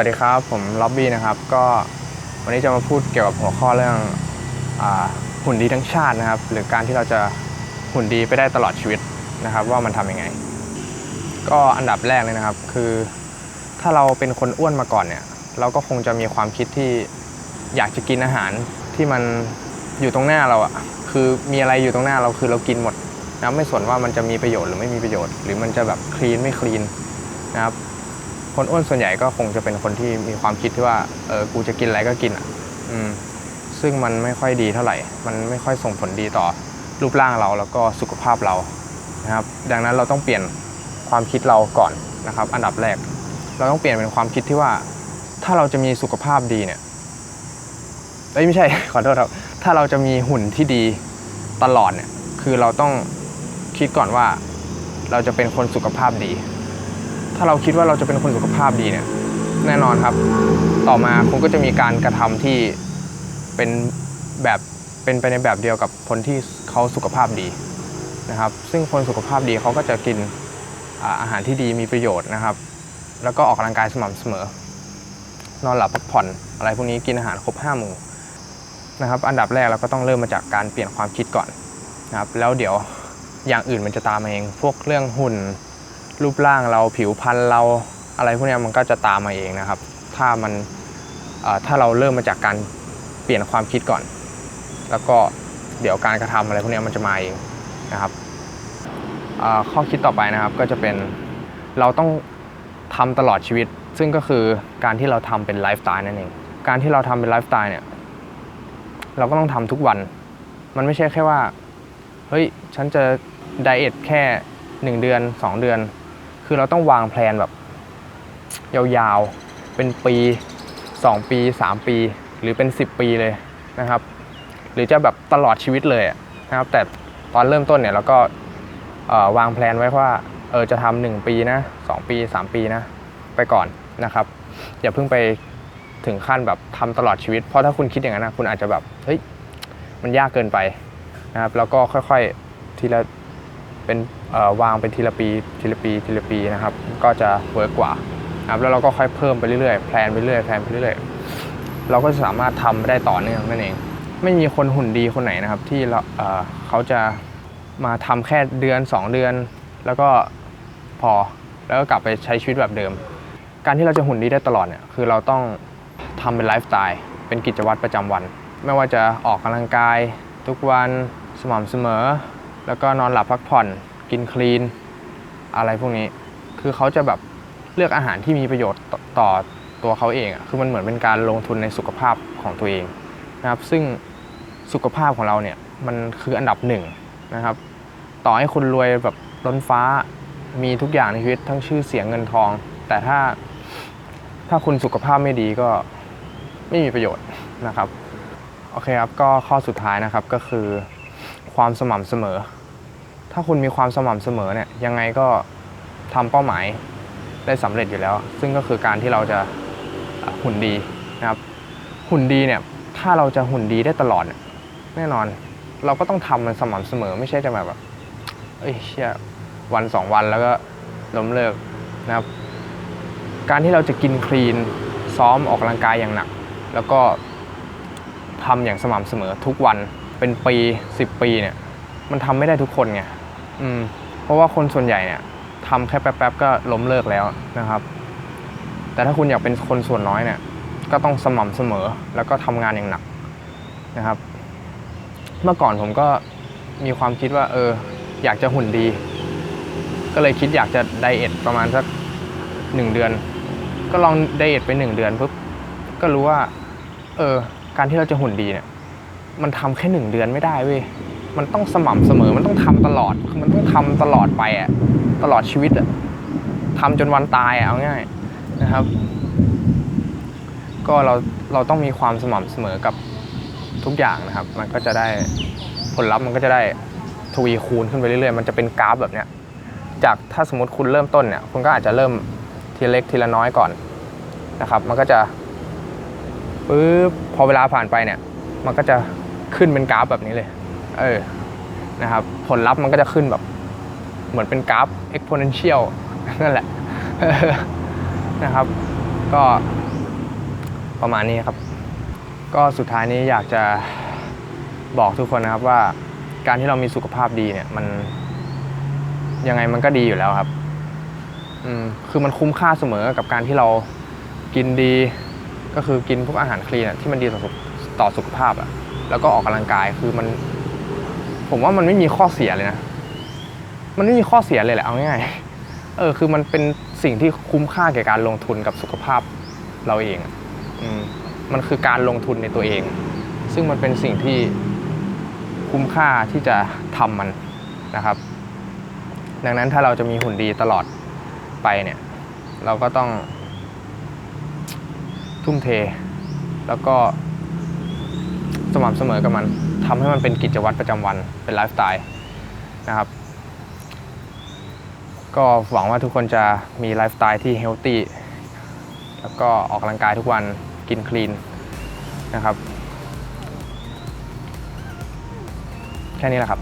วัสดีครับ ผมล็อบบี้นะครับ ก็วันนี้จะมาพูดเกี่ยวกับหัวข้อเรื่องอหุ่นดีทั้งชาตินะครับ หรือการที่เราจะหุ่นดีไปได้ตลอดชีวิตนะครับ ว่ามันทำยังไง ก็อันดับแรกเลยนะครับ คือถ้าเราเป็นคนอ้วนมาก่อนเนี่ย เราก็คงจะมีความคิดที่อยากจะกินอาหารที่มันอยู่ตรงหน้าเราอะคือมีอะไรอยู่ตรงหน้าเราคือเรากินหมดนะไม่สนว่ามันจะมีประโยชน์หรือไม่มีประโยชน์ หรือมันจะแบบคลีนไม่คลีนนะครับ คนอ้วนส่วนใหญ่ก็คงจะเป็นคนที่มีความคิดที่ว่าเออกูจะกินอะไรก็กินอะอืมซึ่งมันไม่ค่อยดีเท่าไหร่ มันไม่ค่อยส่งผลดีต่อรูปร่างเราแล้วก็สุขภาพเรานะครับ ดังนั้นเราต้องเปลี่ยนความคิดเราก่อนนะครับ อันดับแรก เราต้องเปลี่ยนเป็นความคิดที่ว่า ถ้าเราจะมีสุขภาพดีเนี่ยเอ้ยไม่ใช่ ขอโทษครับ ถ้าเราจะมีหุ่นที่ดีตลอดเนี่ย คือเราต้องคิดก่อนว่าเราจะเป็นคนสุขภาพดี ถ้าเราคิดว่าเราจะเป็นคนสุขภาพดีเนี่ยแน่นอนครับ ต่อมาคุณก็จะมีการกระทำที่เป็นแบบเป็นไปในแบบเดียวกับคนที่เขาสุขภาพดีนะครับ ซึ่งคนสุขภาพดีเขาก็จะกินอาอาหารที่ดีมีประโยชน์นะครับ แล้วก็ออกกำลังกายสม่ำเสมอ นอนหลับพักผ่อน อะไรพวกนี้กินอาหารครบห้าหมู่นะครับ อันดับแรกเราก็ต้องเริ่มมาจากการเปลี่ยนความคิดก่อนนะครับ แล้วเดี๋ยวอย่างอื่นมันจะตามมาเอง พวกเรื่องหุ่น รูปร่างเราผิวพรรณเราอะไรพวกนี้มันก็จะตามมาเองนะครับ ถ้ามันถ้าเราเริ่มมาจากการเปลี่ยนความคิดก่อน แล้วก็เดี๋ยวการกระทำอะไรพวกนี้มันจะมาเองนะครับข้อคิดต่อไปนะครับก็จะเป็นเราต้องทำตลอดชีวิต ซึ่งก็คือการที่เราทำเป็นไลฟ์สไตล์นั่นเองการที่เราทำเป็นไลฟ์สไตล์เนี่ยเราก็ต้องทำทุกวัน มันไม่ใช่แค่ว่า เฮ้ย ฉันจะไดเอทแค่ 1 เดือน 2 เดือน คือเราต้องวางแผนแบบ ยาวๆ เป็นปี 2 ปี 3 ปี หรือเป็น 10 ปีเลยนะครับ หรือจะแบบตลอดชีวิตเลยนะครับ แต่ตอนเริ่มต้นเนี่ยเราก็วางแผนไว้ว่าเออจะทำหนึ่งปีนะ2ปี3ปีนะ ไปก่อนนะครับ อย่าเพิ่งไปถึงขั้นแบบทำตลอดชีวิต เพราะถ้าคุณคิดอย่างนั้นนะคุณอาจจะแบบเฮ้ยมันยากเกินไปนะครับ แล้วก็ค่อยๆทีละเป็น วางเป็นทีละปีทีละปีทีละปีนะครับ ก็จะเวิร์กกว่าครับแล้วเราก็ค่อยเพิ่มไปเรื่อยๆแพลนไปเรื่อยแพลนไปเรื่อยเราก็สามารถทำได้ต่อเนื่องนั่นเอง ไม่มีคนหุ่นดีคนไหนนะครับ ที่เราเขาจะมาทำแค่เดือน 2 เดือน แล้วก็พอแล้วก็กลับไปใช้ชีวิตแบบเดิม การที่เราจะหุ่นดีได้ตลอดเนี่ยคือเราต้องทำเป็นไลฟ์สไตล์เป็นกิจวัตรประจำวัน ไม่ว่าจะออกกำลังกาย ทุกวันสม่ำเสมอ แล้วก็นอนหลับพักผ่อน กินคลีน อะไรพวกนี้ คือเขาจะแบบเลือกอาหารที่มีประโยชน์ต่อต,ตัวเขาเองอะคือมันเหมือนเป็นการลงทุนในสุขภาพของตัวเองนะครับ ซึ่งสุขภาพของเราเนี่ยมันคืออันดับหนึ่งนะครับ ต่อให้คุณรวยแบบล้นฟ้ามีทุกอย่างในชีวิตทั้งชื่อเสียงเงินทอง แต่ถ้าถ้าคุณสุขภาพไม่ดีก็ไม่มีประโยชน์นะครับ โอเคครับ ก็ข้อสุดท้ายนะครับก็คือความสม่ำเสมอ ถ้าคุณมีความสม่ำเสมอเนี่ยยังไงก็ทำเป้าหมายได้สำเร็จอยู่แล้ว ซึ่งก็คือการที่เราจะหุ่นดีนะครับหุ่นดีเนี่ยถ้าเราจะหุ่นดีได้ตลอดเนี่ยแน่นอนเราก็ต้องทำมันสม่ำเสมอไม่ใช่จะแบบเอ้ยเชี่ยวันสองวันแล้วก็ล้มเลิกนะครับ การที่เราจะกินคลีนซ้อมออกกำลังกายอย่างหนัก แล้วก็ทำอย่างสม่ำเสมอทุกวันเป็นปี 10 ปีเนี่ยมันทำไม่ได้ทุกคนไง อืมเพราะว่าคนส่วนใหญ่เนี่ยทำแค่แป๊บๆก็ล้มเลิกแล้วนะครับ แต่ถ้าคุณอยากเป็นคนส่วนน้อยเนี่ย ก็ต้องสม่ำเสมอแล้วก็ทำงานอย่างหนักนะครับ เมื่อก่อนผมก็มีความคิดว่า เออ อยากจะหุ่นดี ก็เลยคิดอยากจะไดเอทประมาณสักหนึ่งเดือน ก็ลองไดเอทไปหนึ่งเดือนปุ๊บก็รู้ว่า เออ การที่เราจะหุ่นดีเนี่ย มันทำแค่หนึ่งเดือนไม่ได้เว้ย มันต้องสม่ำเสมอมันต้องทำตลอดคือมันต้องทำตลอดไปอะตลอดชีวิตอะทำจนวันตายอะเอาง่ายนะครับ ก็เราเราต้องมีความสม่ำเสมอกับทุกอย่างนะครับ มันก็จะได้ผลลัพธ์มันก็จะได้ทวีคูณขึ้นไปเรื่อยๆ มันจะเป็นกราฟแบบเนี้ยจากถ้าสมมติคุณเริ่มต้นเนี่ยคุณก็อาจจะเริ่มทีละเล็กทีละน้อยก่อนนะครับ มันก็จะปึ๊บพอเวลาผ่านไปเนี่ย มันก็จะขึ้นเป็นกราฟแบบนี้เลย เออนะครับผลลัพธ์มันก็จะขึ้นแบบ เหมือนเป็นกราฟ exponential นั่นแหละนะครับ ก็ประมาณนี้ครับ ก็สุดท้ายนี้อยากจะบอกทุกคนนะครับว่าการที่เรามีสุขภาพดีเนี่ยมันยังไงมันก็ดีอยู่แล้วครับ อืมคือมันคุ้มค่าเสมอกับการที่เรากินดี ก็คือกินพวกอาหารคลีนที่มันดีต่อสุขต่อสุขภาพอะแล้วก็ออกกำลังกายคือมัน ผมว่ามันไม่มีข้อเสียเลยนะ มันไม่มีข้อเสียเลยแหละเอาง่ายเออคือมันเป็นสิ่งที่คุ้มค่าแก่การลงทุนกับสุขภาพเราเองอืมมันคือการลงทุนในตัวเอง ซึ่งมันเป็นสิ่งที่คุ้มค่าที่จะทำมันนะครับ ดังนั้นถ้าเราจะมีหุ่นดีตลอดไปเนี่ย เราก็ต้องทุ่มเท แล้วก็ สม่ำเสมอกับมันทำให้มันเป็นกิจวัตรประจำวันเป็นไลฟ์สไตล์นะครับก็หวังว่าทุกคนจะมีไลฟ์สไตล์ที่เฮลตี้แล้วก็ออกกำลังกายทุกวันกินคลีนนะครับ แค่นี้แหละครับ